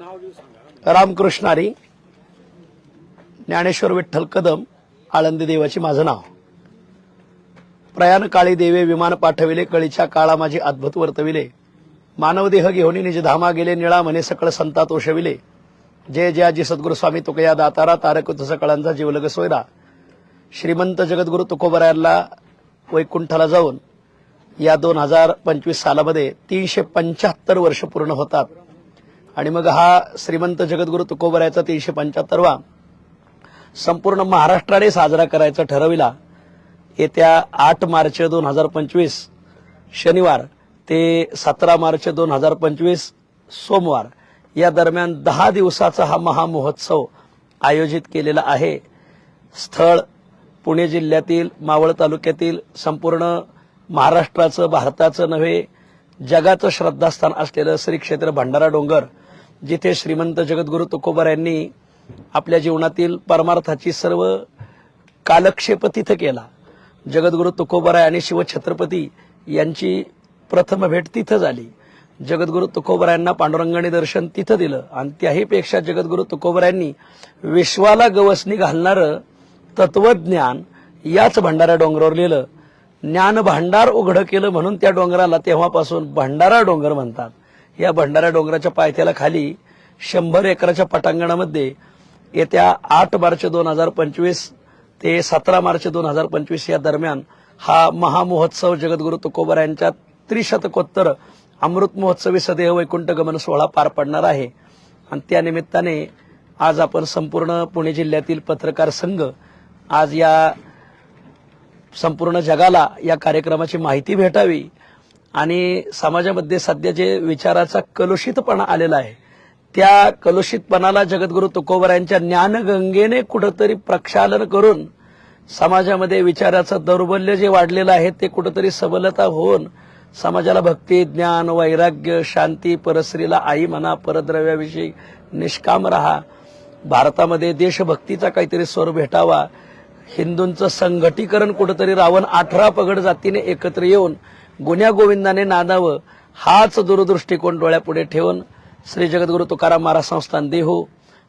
रामकृष्णारी ज्ञानेश्वर विठ्ठल कदम आळंदी देवाची माझं नाव. प्रयाण काळी देवे विमान पाठविले कळीच्या काळा माझी अद्भुत वर्तविले. मानवदेह घेऊन निज धामा गेले निळा म्हणे सकळ संतात ओशविले जय जयाजी सद्गुरु स्वामी तुकया दातारा तारक सकळांचा जीवलग सोयरा. श्रीमंत जगद्गुरु तुकोबरायला वैकुंठाला जाऊन या दोन हजार पंचवीस सालामध्ये तीनशे पंच्याहत्तर वर्ष पूर्ण होतात. आणि मग हा श्रीमंत जगद्गुरु तुकोबरायचा तीनशे पंच्याहत्तरवा संपूर्ण महाराष्ट्राने साजरा करायचा ठरविला. येत्या आठ मार्च दोन हजार पंचवीस शनिवार ते सतरा मार्च दोन हजार पंचवीस सोमवार या दरम्यान दहा दिवसाचा हा महामहोत्सव आयोजित केलेला आहे. स्थळ पुणे जिल्ह्यातील मावळ तालुक्यातील संपूर्ण महाराष्ट्राचं भारताचं नव्हे जगाचं श्रद्धास्थान असलेलं श्री क्षेत्र भंडारा डोंगर जिथे श्रीमंत जगद्गुरु तुकोबर यांनी आपल्या जीवनातील परमार्थाची सर्व कालक्षेप तिथं केला. जगद्गुरु तुकोबराय आणि शिवछत्रपती यांची प्रथम भेट तिथं झाली. जगद्गुरु तुकोबरायांना पांडुरंगाने दर्शन तिथं दिलं. आणि त्याहीपेक्षा जगद्गुरु तुकोबरायांनी विश्वाला गवसणी घालणारं तत्वज्ञान याच भंडारा डोंगरावर लिहिलं. ज्ञान भांडार उघडं केलं म्हणून त्या डोंगराला तेव्हापासून भंडारा डोंगर म्हणतात. या भंडारा डोंगराच्या पायथ्याला खाली शंभर एकराच्या पटांगणामध्ये येत्या आठ मार्च दोन हजार पंचवीस ते सतरा मार्च दोन हजार पंचवीस या दरम्यान हा महामहोत्सव जगद्गुरु तुकोबर यांच्या त्रिशतकोत्तर अमृत महोत्सवी सदैव वैकुंठ गमन सोहळा पार पडणार आहे. आणि त्यानिमित्ताने आज आपण संपूर्ण पुणे जिल्ह्यातील पत्रकार संघ आज या संपूर्ण जगाला या कार्यक्रमाची माहिती भेटावी आणि समाजामध्ये सध्या जे विचाराचा कलुषितपणा आलेला आहे त्या कलुषितपणाला जगद्गुरु तुकोबर यांच्या ज्ञानगंगेने कुठंतरी प्रक्षालन करून समाजामध्ये विचाराचं दौर्बल्य जे वाढलेलं आहे ते कुठंतरी सबलता होऊन समाजाला भक्ती ज्ञान वैराग्य शांती परस्त्रीला आई म्हणा परद्रव्याविषयी निष्काम राहा भारतामध्ये देशभक्तीचा काहीतरी स्वर भेटावा हिंदूंचं संघटीकरण कुठंतरी रावण अठरा पगड जातीने एकत्र येऊन गुन्ह्या गोविंदाने नांदावं हाच दूरदृष्टिकोन डोळ्यापुढे ठेवून श्री जगद्गुरु तुकाराम महाराज संस्थान देहू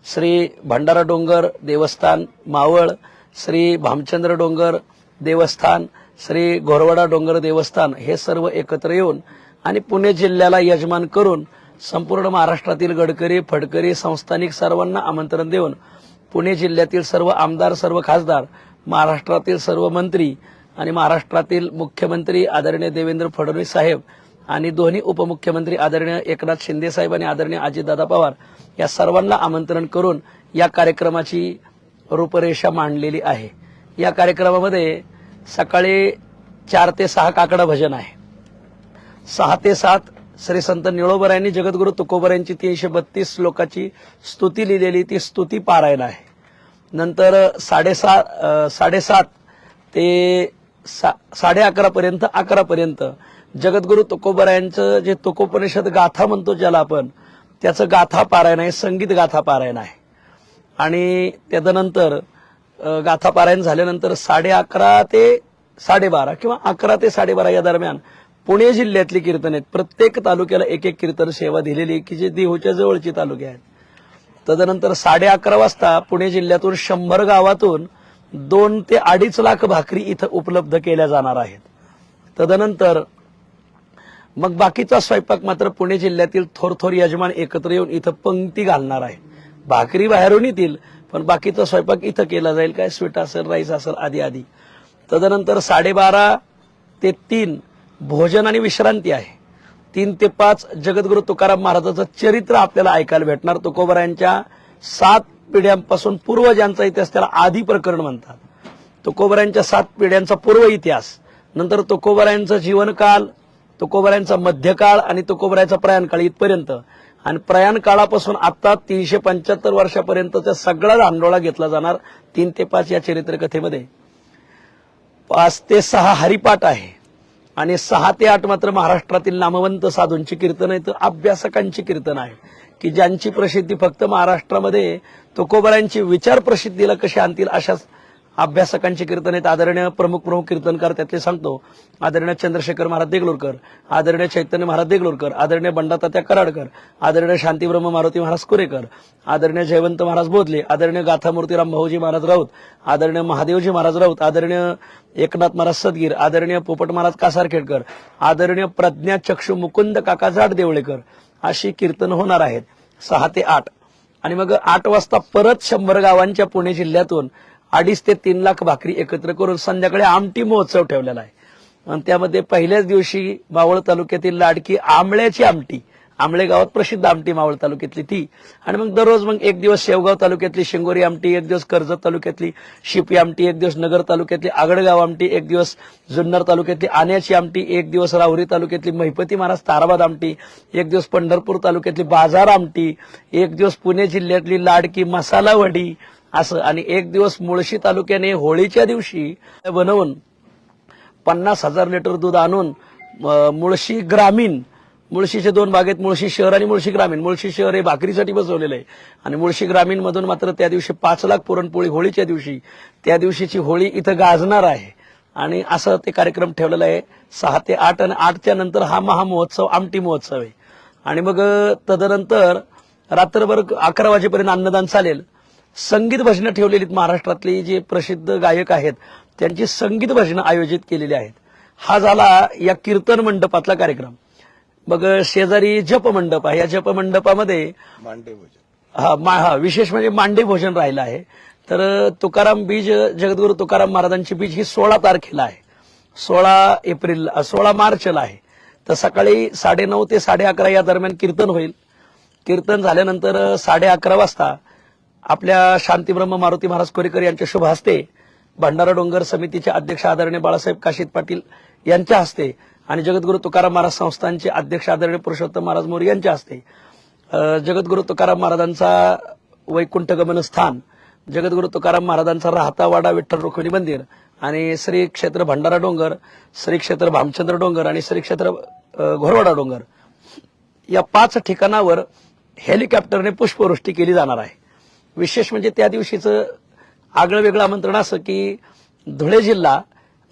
श्री भंडारा डोंगर देवस्थान मावळ श्री भामचंद्र डोंगर देवस्थान श्री घोरवाडा डोंगर देवस्थान हे सर्व एकत्र येऊन आणि पुणे जिल्ह्याला यजमान करून संपूर्ण महाराष्ट्रातील गडकरी फडकरी संस्थानिक सर्वांना आमंत्रण देऊन पुणे जिल्ह्यातील सर्व आमदार सर्व खासदार महाराष्ट्रातील सर्व मंत्री आणि महाराष्ट्रातील मुख्यमंत्री आदरणीय देवेंद्र फडणवीस साहेब आणि दोन्ही उपमुख्यमंत्री आदरणीय एकनाथ शिंदे साहेब आणि आदरणीय अजितदादा पवार या सर्वांना आमंत्रण करून या कार्यक्रमाची रूपरेषा मांडलेली आहे. या कार्यक्रमामध्ये सकाळी चार ते सहा काकडा भजन आहे. सहा ते सात श्री संत निळोबर यांनी जगद्गुरु तुकोबर यांची तीनशे बत्तीस श्लोकाची स्तुती लिहिलेली ती स्तुती पारायण आहे. नंतर साडेसात साडेसात ते सा साडे अकरापर्यंत अकरापर्यंत जगद्गुरू तुकोबरायांचं जे तुकोपनिषद गाथा म्हणतो ज्याला आपण त्याचं गाथा पारायण आहे संगीत गाथा पारायण आहे. आणि त्याच्यानंतर गाथा पारायण झाल्यानंतर साडे अकरा ते साडेबारा किंवा अकरा ते साडेबारा या दरम्यान पुणे जिल्ह्यातली कीर्तन आहेत. प्रत्येक तालुक्याला एक एक कीर्तन सेवा दिलेली आहे की जे देहूच्या जवळची तालुके आहेत. तदनंतर साडे अकरा वाजता पुणे जिल्ह्यातून शंभर गावातून दोन ते अडीच लाख भाकरी इथं उपलब्ध केल्या जाणार आहेत. तदनंतर मग बाकीचा स्वयंपाक मात्र पुणे जिल्ह्यातील थोर थोर यजमान एकत्र येऊन इथं पंक्ती घालणार आहे भाकरी बाहेरून येतील पण बाकीचा स्वयंपाक इथं केला जाईल काय? स्वीट असेल राईस असेल आदी आधी तदनंतर साडेबारा ते तीन भोजन आणि विश्रांती आहे. तीन ते पाच जगद्गुरु तुकाराम महाराजाचं चरित्र आपल्याला ऐकायला भेटणार. तुकोबरायांच्या सात पिढ्यांपासून पूर्वजांचा इतिहास त्याला आधी प्रकरण म्हणतात. तुकोबरायांच्या सात पिढ्यांचा पूर्व इतिहास नंतर तुकोबरायांचं जीवनकाल तुकोबरायांचा मध्यकाळ आणि तुकोबरायांचा प्रयाणकाळ इथपर्यंत. आणि प्रयाण काळापासून आता तीनशे पंच्याहत्तर वर्षापर्यंतचा सगळा धांडोळा घेतला जाणार तीन ते पाच या चरित्रकथेमध्ये. पाच ते सहा हरिपाठ आहे. आणि सहा ते आठ मात्र महाराष्ट्रातील नामवंत साधूंची कीर्तन आहेत. अभ्यासकांची कीर्तन आहे. की ज्यांची प्रसिद्धी फक्त महाराष्ट्रामध्ये तुकोबरांची विचार प्रसिद्धीला कशी आणतील अशा अभ्यासकांचे कीर्तन आहेत. आदरणीय प्रमुख प्रमुख कीर्तनकार त्यातले सांगतो. आदरणीय चंद्रशेखर महाराज देगलूरकर. आदरणीय चैतन्य महाराज देगलूरकर. आदरणीय बंडातात्या कराडकर. आदरणीय शांतीब्रह्म मारुती महाराज कुरेकर. आदरणीय जयवंत महाराज बोधले. आदरणीय गाथामूर्तीराम भाऊजी महाराज राऊत. आदरणीय महादेवजी महाराज राऊत. आदरणीय एकनाथ महाराज सदगीर. आदरणीय पोपट महाराज कासारखेडकर. आदरणीय प्रज्ञा चक्षु मुकुंद काका जाट देवळेकर अशी कीर्तन होणार आहेत. सहा ते आठ. आणि मग आठ वाजता परत शंभर गावांच्या पुणे जिल्ह्यातून अडीच ते तीन लाख भाकरी एकत्र करून संध्याकाळी आमटी महोत्सव ठेवलेला आहे. आणि त्यामध्ये पहिल्याच दिवशी मावळ तालुक्यातील लाडकी आंबळ्याची आमटी आंबळे गावात प्रसिद्ध आमटी मावळ तालुक्यातली ती. आणि मग दररोज मग एक दिवस शेवगाव तालुक्यातली शिंगोरी आमटी एक दिवस कर्जत तालुक्यातली शिपी आमटी एक दिवस नगर तालुक्यातली आगडगाव आमटी एक दिवस जुन्नर तालुक्यातली आण्याची आमटी एक दिवस राहुरी तालुक्यातली महिपती महाराज ताराबाद आमटी एक दिवस पंढरपूर तालुक्यातली बाजार आमटी एक दिवस पुणे जिल्ह्यातली लाडकी मसाला वडी असं. आणि एक दिवस मुळशी तालुक्याने होळीच्या दिवशी बनवून पन्नास हजार लिटर दूध आणून मुळशी ग्रामीण मुळशीचे दोन भाग आहेत मुळशी शहर आणि मुळशी ग्रामीण. मुळशी शहर हे भाकरीसाठी बसवलेलं आहे. आणि मुळशी ग्रामीणमधून मात्र त्या दिवशी पाच लाख पुरणपोळी होळीच्या दिवशी त्या दिवशीची होळी इथं गाजणार आहे. आणि असं ते कार्यक्रम ठेवलेला आहे. सहा ते आठ आणि आठच्या नंतर हा महामहोत्सव आमटी महोत्सव आहे. आणि मग तदनंतर रात्रभर अकरा वाजेपर्यंत अन्नदान चालेल. संगीत भजनं ठेवलेली महाराष्ट्रातली जे प्रसिद्ध गायक आहेत त्यांची संगीत भजनं आयोजित केलेली आहेत. हा झाला या कीर्तन मंडपातला कार्यक्रम. मग शेजारी जप मंडप आहे. या जप मंडपामध्ये मांडे भोजन. हा मा हा विशेष म्हणजे मांडे भोजन राहिलं आहे. तर तुकाराम बीज जगद्गुरु तुकाराम महाराजांची बीज ही सोळा तारखेला आहे. सोळा एप्रिल सोळा मार्चला आहे. तर सकाळी साडेनऊ ते साडे अकरा या दरम्यान कीर्तन होईल. कीर्तन झाल्यानंतर साडे अकरा वाजता आपल्या शांतीब्रह्म मारुती महाराज कोरेकर यांच्या शुभ हस्ते भंडारा डोंगर समितीचे अध्यक्ष आदरणीय बाळासाहेब काशीद पाटील यांच्या हस्ते आणि जगद्गुरु तुकाराम महाराज संस्थानचे अध्यक्ष आदरणीय पुरुषोत्तम महाराज मोरे यांच्या हस्ते अ, जगद्गुरु तुकाराम महाराजांचा वैकुंठ गमन स्थान जगद्गुरु तुकाराम महाराजांचा राहता वाडा विठ्ठल रुक्मिणी मंदिर आणि श्री क्षेत्र भंडारा डोंगर श्री क्षेत्र भामचंद्र डोंगर आणि श्री क्षेत्र घोरवाडा डोंगर. या पाच ठिकाणावर हेलिकॉप्टरने पुष्पवृष्टी केली जाणार आहे. विशेष म्हणजे त्या दिवशीचं आगळं वेगळं आमंत्रण असं की धुळे जिल्हा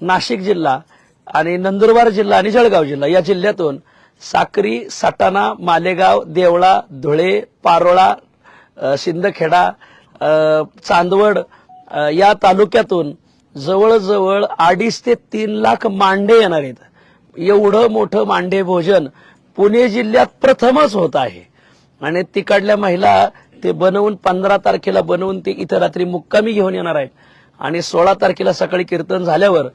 नाशिक जिल्हा आणि नंदुरबार जिल्हा आणि जळगाव जिल्हा या जिल्ह्यातून साक्री सटाणा मालेगाव देवळा धुळे पारोळा सिंदखेडा शिंदखेडा चांदवड या तालुक्यातून जवळजवळ अडीच ते तीन लाख मांडे येणार आहेत. एवढं मोठं मांडे भोजन पुणे जिल्ह्यात प्रथमच होत आहे. आणि तिकडल्या महिला ते बनवून पंधरा तारखेला बनवून ते इथं रात्री मुक्कामी घेऊन येणार आहेत. आणि सोळा तारखेला सकाळी कीर्तन झाल्यावर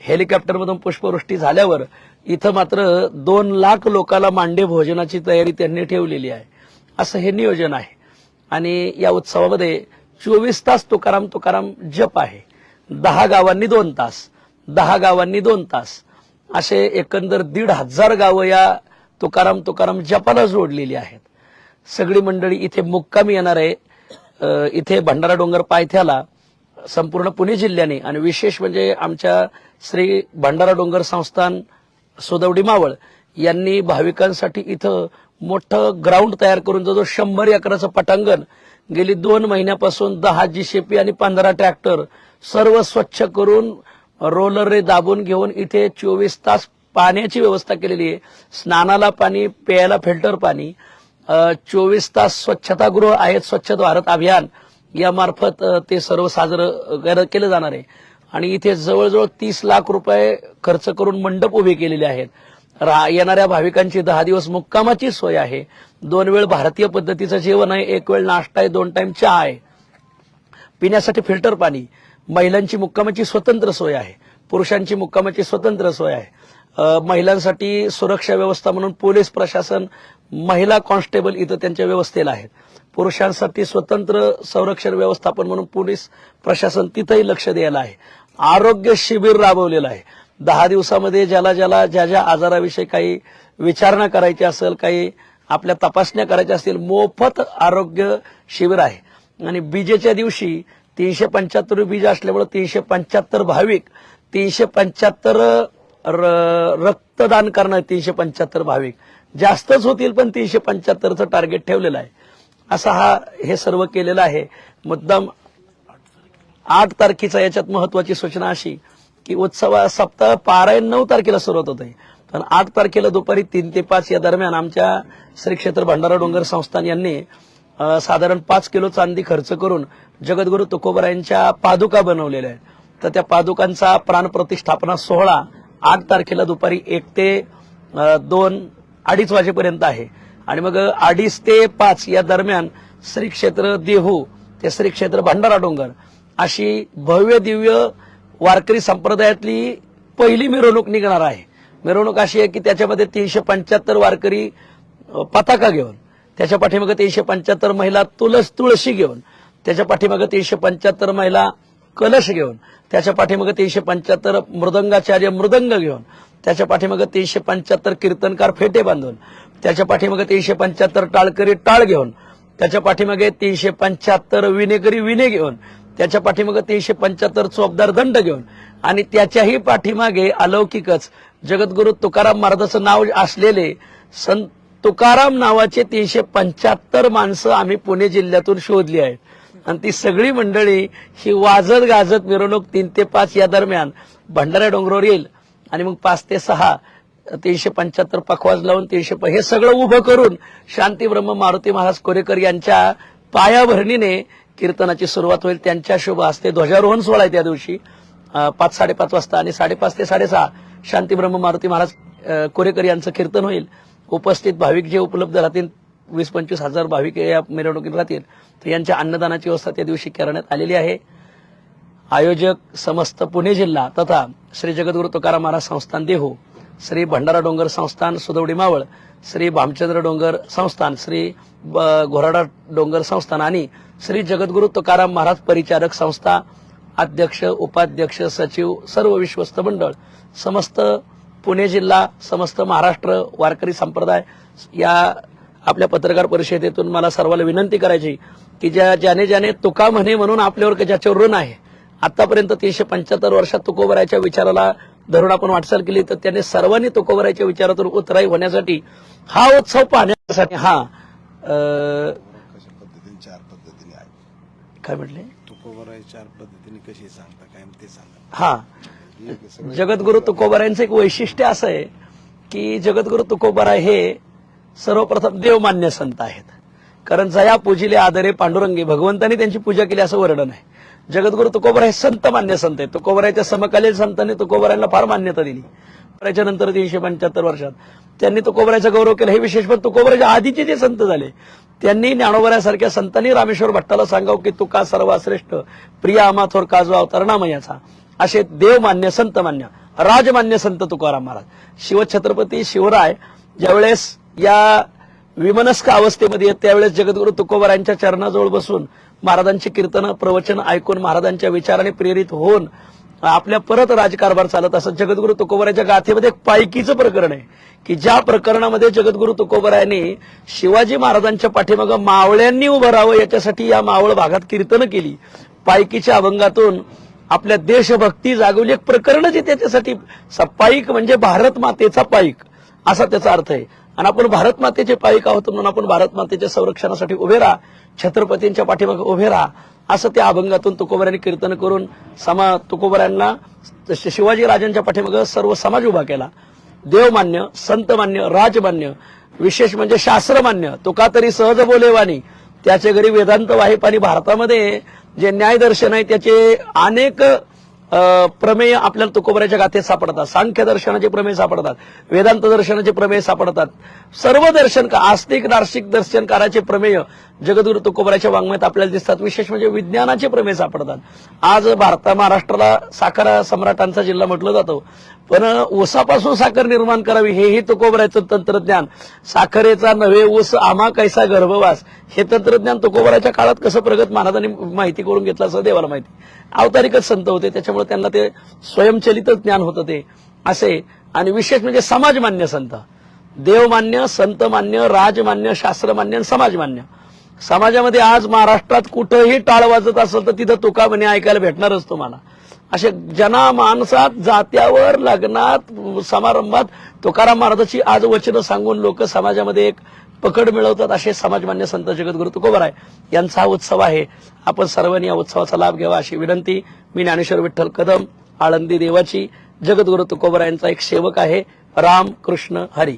हेलिकॉप्टरमधून पुष्पवृष्टी झाल्यावर इथं मात्र दोन लाख लोकांना मांडे भोजनाची तयारी त्यांनी ठेवलेली आहे. असं हे नियोजन आहे. आणि या उत्सवामध्ये चोवीस तास तुकाराम तुकाराम जप आहे. दहा गावांनी दोन तास दहा गावांनी दोन तास. असे एकंदर दीड हजार गावं या तुकाराम तुकाराम जपाला जोडलेली आहेत. सगळी मंडळी इथे मुक्कामी येणार आहे. इथे भंडारा डोंगर पायथ्याला संपूर्ण पुणे जिल्ह्याने आणि विशेष म्हणजे आमच्या श्री भंडारा डोंगर संस्थान सोदवडी मावळ यांनी भाविकांसाठी इथं मोठं ग्राउंड तयार करून जो शंभर एकराचं पटांगण गेली दोन महिन्यापासून दहा जीसीपी आणि पंधरा ट्रॅक्टर सर्व स्वच्छ करून रोलर दाबून घेऊन इथे चोवीस तास पाण्याची व्यवस्था केलेली आहे. स्नानाला पाणी प्यायला फिल्टर पाणी चोवीस तास स्वच्छतागृह आहेत स्वच्छ भारत अभियान. यामार्फत ते सर्व साजरं केलं जाणार आहे. आणि इथे जवळजवळ तीस लाख रुपये खर्च करून मंडप उभे केलेले आहेत. रा- येणाऱ्या भाविकांची दहा दिवस मुक्कामाची सोय आहे. दोन वेळ भारतीय पद्धतीचं जेवण आहे एक वेळ नाश्ता आहे दोन टाइम चहा आहे. पिण्यासाठी फिल्टर पाणी. महिलांची मुक्कामाची स्वतंत्र सोय आहे. पुरुषांची मुक्कामाची स्वतंत्र सोय आहे. महिलांसाठी सुरक्षा व्यवस्था म्हणून पोलीस प्रशासन महिला कॉन्स्टेबल इथं त्यांच्या व्यवस्थेला आहेत. पुरुषांसाठी स्वतंत्र संरक्षण व्यवस्थापन म्हणून पोलीस प्रशासन तिथंही लक्ष द्यायला आहे. आरोग्य शिबिर राबवलेलं आहे. दहा दिवसामध्ये ज्याला ज्याला ज्या ज्या आजाराविषयी काही विचारणा करायची असेल काही आपल्या तपासण्या करायच्या असतील मोफत आरोग्य शिबिर आहे. आणि बीजेच्या दिवशी तीनशे पंच्याहत्तर बीज असल्यामुळे तीनशे पंच्याहत्तर भाविक तीनशे पंच्याहत्तर रक्तदान करणार तीनशे पंच्याहत्तर भाविक. जास्तच होतील पण तीनशे पंच्याहत्तरचं टार्गेट ठेवलेलं आहे. असा हा हे सर्व केलेलं आहे. मुद्दाम आठ तारखेचा याच्यात महत्वाची सूचना अशी की उत्सवा सप्ताह पारायण नऊ तारखेला सुरुवात होते पण आठ तारखेला दुपारी तीन ते पाच या दरम्यान आमच्या श्री क्षेत्र भंडारा डोंगर संस्थान यांनी साधारण पाच किलो चांदी खर्च करून जगद्गुरु तुकोबरायांच्या पादुका बनवलेल्या आहेत. तर त्या पादुकांचा प्राणप्रतिष्ठापना सोहळा आठ तारखेला दुपारी एक ते दोन अडीच वाजेपर्यंत आहे. आणि मग अडीच ते पाच या दरम्यान श्री क्षेत्र देहू ते श्री क्षेत्र भंडारा डोंगर अशी भव्य दिव्य वारकरी संप्रदायातली पहिली मिरवणूक निघणार आहे. मिरवणूक अशी आहे की त्याच्यामध्ये तीनशे पंच्याहत्तर वारकरी पताका घेऊन त्याच्या पाठीमागे तीनशे पंच्याहत्तर महिला तुळस तुळशी घेऊन त्याच्या पाठीमागे तीनशे पंच्याहत्तर महिला कलश घेऊन त्याच्या पाठीमागे तीनशे पंच्याहत्तर मृदंगाचार्य मृदंग घेऊन त्याच्या पाठीमागे तीनशे पंच्याहत्तर कीर्तनकार फेटे बांधून त्याच्या पाठीमागे तीनशे पंच्याहत्तर टाळकरी टाळ घेऊन त्याच्या पाठीमागे तीनशे पंच्याहत्तर विनेकरी विने घेऊन त्याच्या पाठीमागे तीनशे पंच्याहत्तर चोपदार दंड घेऊन आणि त्याच्याही पाठीमागे अलौकिकच जगद्गुरु तुकाराम महाराजाचं नाव असलेले संत तुकाराम नावाचे तीनशे पंच्याहत्तर माणसं आम्ही पुणे जिल्ह्यातून शोधली आहेत. आणि ती सगळी मंडळी ही वाजत गाजत मिरवणूक तीन ते पाच या दरम्यान भंडारा डोंगरावर येईल. आणि मग पाच ते सहा तीनशे पंच्याहत्तर पखवाज लावून तीनशे प- हे सगळं उभं करून शांती ब्रह्म मारुती महाराज कोरेकर यांच्या पायाभरणीने कीर्तनाची सुरुवात होईल. त्यांच्या शुभ हस्ते ध्वजारोहण सोहळा आहे त्या दिवशी. पाच साडेपाच वाजता आणि साडेपाच ते साडेसहा शांती ब्रह्म मारुती महाराज कोरेकर यांचं कीर्तन होईल. उपस्थित भाविक जे उपलब्ध राहतील वीस पंचवीस हजार भाविक या मिरवणुकीत राहतील. तर यांच्या अन्नदानाची व्यवस्था त्या दिवशी करण्यात आलेली आहे. आयोजक समस्त पुणे जिल्हा तथा श्री जगद्गुरु तुकाराम महाराज संस्थान देहू श्री भंडारा डोंगर संस्थान सुदवडी मावळ श्री भामचंद्र डोंगर संस्थान श्री ब- घोराडा डोंगर संस्थान आणि श्री जगद्गुरु तुकाराम महाराज परिचारक संस्था अध्यक्ष उपाध्यक्ष सचिव सर्व विश्वस्त मंडळ समस्त पुणे जिल्हा समस्त महाराष्ट्र वारकरी संप्रदाय या आपल्या पत्रकार परिषदेतून मला सर्वांना विनंती करायची की ज्या ज्याने ज्याने तुका म्हणे म्हणून आपल्यावर ज्याच्यावर ऋण आहे आतापर्यंत तीनशे पंच्याहत्तर वर्षात तुकोबरायच्या विचाराला धरून आपण वाटचाल केली तर त्याने सर्वांनी तुकोबरायच्या विचारातून उतराई होण्यासाठी हा उत्सव पाहण्यासाठी हा चार पद्धतीने आहे काय म्हटले? तुकोबराय चार पद्धतीने कशी सांगता काय ते सांगा हा जगद्गुरु तुकोबरायांचं एक वैशिष्ट्य असं आहे की जगद्गुरु तुकोबराय हे सर्वप्रथम देवमान्य संत आहेत. कारण जया पूजिले आदरे पांडुरंगी भगवंतांनी त्यांची पूजा केली असं वर्णन आहे. जगद्गुरु तुकोबरा हे संत मान्य संत आहेत. तुकोबराच्या समकालीन संतांनी तुकोबरायांना फार मान्यता दिली. त्याच्यानंतर नंतर तीनशे पंच्याहत्तर वर्षात त्यांनी तुकोबरायचा गौरव केला. हे विशेष म्हणजे पण तुकोबराच्या आधीचे जे संत झाले त्यांनी ज्ञानोबऱ्यासारख्या संतांनी रामेश्वर भट्टाला सांगाव की तुका सर्वात श्रेष्ठ प्रिया अमाथोर काजवा अवतरणामयाचा असे देवमान्य संत मान्य राजमान्य संत तुकाराम महाराज. शिवछत्रपती शिवराय ज्यावेळेस या विमनस्क अवस्थेमध्ये येत त्यावेळेस जगद्गुरु तुकोबरायांच्या चरणाजवळ बसून महाराजांची कीर्तन प्रवचन ऐकून महाराजांच्या विचाराने प्रेरित होऊन आपल्या परत राजकारभार चालत असत. जगद्गुरु तुकोबराच्या गाथेमध्ये एक पायकीचं प्रकरण आहे की ज्या प्रकरणामध्ये जगद्गुरु तुकोबरायांनी शिवाजी महाराजांच्या पाठीमागं मावळ्यांनी उभं राहावं याच्यासाठी या मावळ भागात कीर्तनं केली. पायकीच्या अभंगातून आपल्या देशभक्ती जागवली. एक प्रकरण जे त्याच्यासाठी. स- पाईक म्हणजे भारत मातेचा पाईक असा त्याचा अर्थ आहे. आणि आपण भारत मातेचे पाईक आहोत म्हणून आपण भारत मातेच्या संरक्षणासाठी उभे राहा. छत्रपतींच्या पाठीमागे उभे राहा. असं त्या अभंगातून तुकोबऱ्यांनी कीर्तन करून समा तुकोबऱ्यांना शिवाजी राजांच्या पाठीमागे सर्व समाज उभा केला. देवमान्य संतमान्य राजमान्य विशेष म्हणजे शास्त्रमान्य तुका तरी सहज बोलेवानी त्याचे घरी वेदांत वाहिप आणि भारतामध्ये जे न्यायदर्शन आहे त्याचे अनेक प्रमेय आपल्याला तुकोबऱ्याच्या गाथेत सापडतात. सांख्य दर्शनाचे प्रमेय सापडतात. वेदांत दर्शनाचे प्रमेय सापडतात. सर्व दर्शन आस्तिक दार्शिक दर्शनकाराचे प्रमेय जगद्गुरु तुकोबऱ्याच्या वाङ्मयात आपल्याला दिसतात. विशेष म्हणजे विज्ञानाचे प्रमेय सापडतात. आज भारत महाराष्ट्राला साखर सम्राटांचा जिल्हा म्हटलं जातो. पण ऊसापासून साखर निर्माण करावी हेही तुकोबऱ्याचं तंत्रज्ञान. साखरेचा नव्हे ऊस आमा कैसा गर्भवास हे तंत्रज्ञान तुकोबऱ्याच्या काळात कसं प्रगत महाराजांनी माहिती करून घेतलं असं देवाला माहिती. अवतारिकच संत होते त्याच्यामुळे त्यांना ते स्वयंचलितच ज्ञान होतं ते. असे आणि विशेष म्हणजे समाजमान्य संत. देवमान्य संतमान्य राजमान्य शास्त्रमान्य आणि समाजमान्य. समाजामध्ये आज महाराष्ट्रात कुठंही टाळ वाजत असेल तर तिथं तुका म्हणे ऐकायला भेटणारच तुम्हाला. असे जना माणसात जात्यावर लग्नात समारंभात तुकाराम महाराजाची आज वचनं सांगून लोक समाजामध्ये एक पकड मिळवतात असे समाजमान्य संत जगद्गुरु आहे यांचा हा उत्सव आहे. आपण सर्वांनी या उत्सवाचा लाभ घ्यावा अशी विनंती. मी ज्ञानेश्वर विठ्ठल कदम आळंदी देवाची जगद्गुरु तुकोबरायांचा एक सेवक आहे. राम कृष्ण हरी.